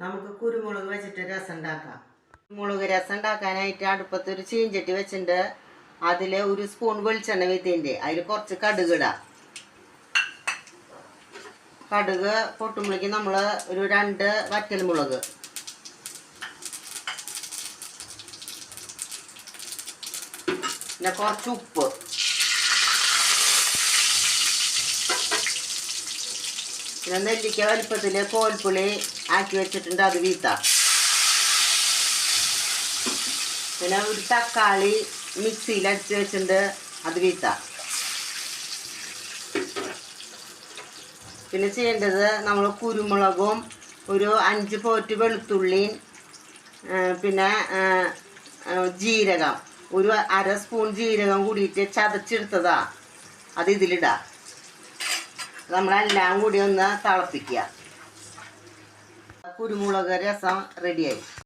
നമുക്ക് കുരുമുളക് വെച്ചിട്ട് രസം ഉണ്ടാക്കാം കുരുമുളക് രസം ഉണ്ടാക്കാനായിട്ട് അടുപ്പത്ത് ഒരു ചീഞ്ചട്ടി വെച്ചിട്ടുണ്ട് അതിൽ ഒരു സ്പൂൺ വെളിച്ചെണ്ണ വിത്തിന്റെ അതിൽ കുറച്ച് കടുക് ഇടാം. കടുക് പൊട്ടുമുളക്ക് നമ്മൾ ഒരു രണ്ട് വറ്റൽ മുളക്. പിന്നെ കുറച്ച് ഉപ്പ്. പിന്നെ നെല്ലിക്ക വലിപ്പത്തിൽ കോൽപ്പുളി ആക്കി വെച്ചിട്ടുണ്ട് അത് വീത്താം പിന്നെ ഒരു തക്കാളി മിക്സിയിൽ അടിച്ച് വെച്ചിട്ടുണ്ട് അത് വീത്താം പിന്നെ ചെയ്യേണ്ടത് നമ്മൾ കുരുമുളകും ഒരു അഞ്ച് പോറ്റ് വെളുത്തുള്ളിയും പിന്നെ ജീരകം. ഒരു അര സ്പൂൺ ജീരകം കൂടിയിട്ട് ചതച്ചെടുത്തതാ. അത് ഇതിലിടാം. നമ്മളെല്ലാം കൂടി ഒന്ന് തിളപ്പിക്കുക. കുരുമുളക് രസം റെഡിയായി